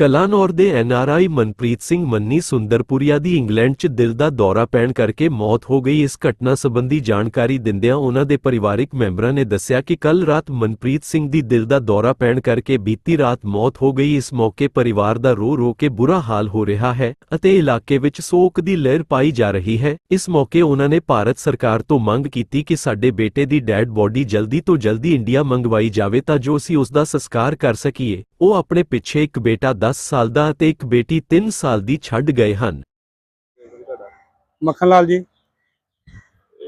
ਕਲਾਨੌਰ ਦੇ ਐਨਆਰਆਈ ਮਨਪ੍ਰੀਤ ਸਿੰਘ ਮੰਨੀ ਸੁੰਦਰਪੁਰੀਆ ਦੀ ਇੰਗਲੈਂਡ 'ਚ ਦਿਲ ਦਾ ਦੌਰਾ ਪੈਣ ਕਰਕੇ ਮੌਤ ਹੋ ਗਈ। ਇਸ ਘਟਨਾ ਸੰਬੰਧੀ ਜਾਣਕਾਰੀ ਦਿੰਦਿਆਂ ਉਹਨਾਂ ਦੇ ਪਰਿਵਾਰਕ ਮੈਂਬਰਾਂ ਨੇ ਦੱਸਿਆ ਕਿ ਕੱਲ ਰਾਤ ਮਨਪ੍ਰੀਤ ਸਿੰਘ ਦੀ ਦਿਲ ਦਾ ਦੌਰਾ ਪੈਣ ਕਰਕੇ ਬੀਤੀ ਰਾਤ ਮੌਤ ਹੋ ਗਈ। ਇਸ ਮੌਕੇ ਪਰਿਵਾਰ ਦਾ ਰੋ ਰੋ ਕੇ ਬੁਰਾ ਹਾਲ ਹੋ ਰਿਹਾ ਹੈ ਅਤੇ ਇਲਾਕੇ ਵਿੱਚ ਸੋਗ ਦੀ ਲਹਿਰ ਪਾਈ ਜਾ ਰਹੀ ਹੈ। ਇਸ ਮੌਕੇ ਉਹਨਾਂ ਨੇ ਭਾਰਤ ਸਰਕਾਰ ਤੋਂ ਮੰਗ ਕੀਤੀ ਕਿ ਸਾਡੇ ਬੇਟੇ ਦੀ ਡੈਡ ਬੋਡੀ ਜਲਦੀ ਤੋਂ ਜਲਦੀ ਇੰਡੀਆ ਮੰਗਵਾਈ ਜਾਵੇ ਤਾਂ ਜੋ ਅਸੀਂ ਉਸ ਦਾ ਸੰਸਕਾਰ ਕਰ ਸਕੀਏ। ਉਹ ਆਪਣੇ ਪਿੱਛੇ ਇੱਕ ਬੇਟਾ 10 ਸਾਲ ਦਾ ਅਤੇ ਇੱਕ ਬੇਟੀ 3 ਸਾਲ ਦੀ ਛੱਡ ਗਏ ਹਨ। ਮੱਖਣ ਲਾਲ ਜੀ।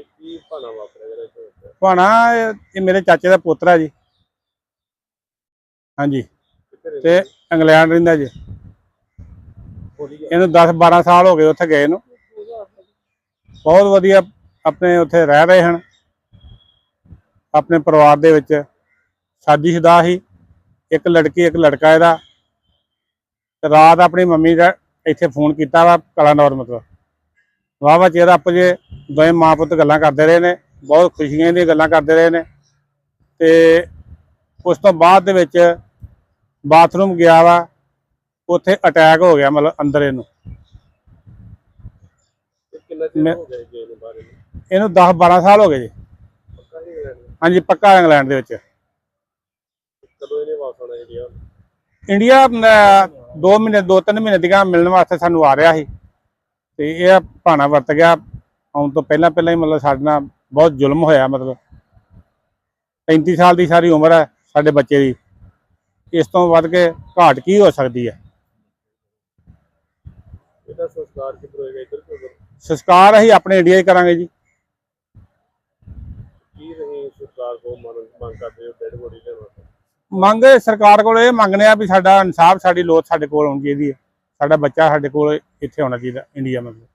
ਕੀ ਭਾਣਾ ਵਾਪਰਿਆ ਜਿਹੜਾ ਇੱਥੇ ਭਾਣਾ ਇਹ ਮੇਰੇ ਚਾਚੇ ਦਾ ਪੁੱਤਰ ਹੈ ਜੀ। ਹਾਂਜੀ। ਤੇ ਇੰਗਲੈਂਡ ਰਹਿੰਦਾ ਜੀ। ਇਹਨੂੰ 10 12 ਸਾਲ ਹੋ ਗਏ ਉੱਥੇ ਗਏ ਨੂੰ। ਬਹੁਤ ਵਧੀਆ ਆਪਣੇ ਉੱਥੇ ਰਹਿ ਰਹੇ ਹਨ। ਆਪਣੇ ਪਰਿਵਾਰ ਦੇ ਵਿੱਚ ਸ਼ਾਦੀशुदा ਸੀ ਇੱਕ ਲੜਕੀ, ਇੱਕ ਲੜਕਾ ਇਹਦਾ। ਤੇ ਰਾਤ ਆਪਣੀ ਮੰਮੀ ਦਾ ਇੱਥੇ ਫੋਨ ਕੀਤਾ ਵਾ ਕਲਾਨੌਰ ਮਤਲਬ। ਵਾਵਾ ਚਿਰ ਆਪ ਜੇ ਦੋਵੇਂ ਮਾਂ ਪੁੱਤ ਗੱਲਾਂ ਕਰਦੇ ਰਹੇ ਨੇ ਬਹੁਤ ਖੁਸ਼ੀਆਂ ਦੀਆਂ ਗੱਲਾਂ ਕਰਦੇ ਰਹੇ ਨੇ। ਤੇ ਉਸ ਤੋਂ ਬਾਅਦ ਦੇ ਵਿੱਚ ਬਾਥਰੂਮ ਗਿਆ ਵਾ ਉੱਥੇ ਅਟੈਕ ਹੋ ਗਿਆ ਮਤਲਬ ਅੰਦਰ ਇਹਨੂੰ। ਇਹਨੂੰ? ਇਹਨੂੰ? 10 12 ਸਾਲ ਹੋ ਗਏ ਜੀ? ਹਾਂਜੀ ਪੱਕਾ ਇੰਗਲੈਂਡ ਦੇ ਵਿੱਚ। ਕਦੋਂ ਇਹਨੇ ਵਾਪਸ ਆਉਣਾ ਇੰਡੀਆ? ਇੰਡੀਆ 2 ਮਹੀਨੇ 2-3 ਮਹੀਨੇ ਦੀਆਂ ਮਿਲਣ ਵਾਸਤੇ ਸਾਨੂੰ ਆ ਰਿਹਾ ਸੀ। ਤੇ ਇਹ ਭਾਣਾ ਵਰਤ ਗਿਆ। ਆਉਣ ਤੋਂ ਪਹਿਲਾਂ ਪਹਿਲਾਂ ਹੀ ਮਤਲਬ ਸਾਡੇ ਨਾਲ ਬਹੁਤ ਜ਼ੁਲਮ ਹੋਇਆ ਮਤਲਬ। 35 ਸਾਲ ਦੀ ਸਾਰੀ ਉਮਰ ਹੈ ਸਾਡੇ ਬੱਚੇ ਦੀ। ਇਸ ਤੋਂ ਵੱਧ ਕੇ ਘਾਟ ਕੀ ਹੋ ਸਕਦੀ ਹੈ ਇਹਦਾ ਸੰਸਕਾਰ ਕਿੱਧਰ ਹੋਏਗਾ? ਇੱਧਰ ਕਿ ਉੱਧਰ ਸੰਸਕਾਰ ਅਸੀਂ ਆਪਣੇ ਇੰਡੀਆ 'ਚ ਕਰਾਂਗੇ ਜੀ। ਕੀ ਨਹੀਂ ਸਰਕਾਰ ਕੋ ਮੰਗ ਮੰਗ ਕਰਦੇ ਹੋ? ਡੈਡ ਬੋਡੀ ਲੈਣ ਵਾਸਤੇ? ਮੰਗ ਸਰਕਾਰ ਕੋਲ ਇਹ ਮੰਗਨੇ ਆ ਵੀ ਸਾਡਾ ਇਨਸਾਫ, ਸਾਡੀ ਲੋਥ ਸਾਡੇ ਕੋਲ ਆਉਣੀ ਚਾਹੀਦੀ ਹੈ। ਸਾਡਾ ਬੱਚਾ ਸਾਡੇ ਕੋਲ ਇੱਥੇ ਆਉਣਾ ਚਾਹੀਦਾ, ਇੰਡੀਆ ਮਤਲਬ।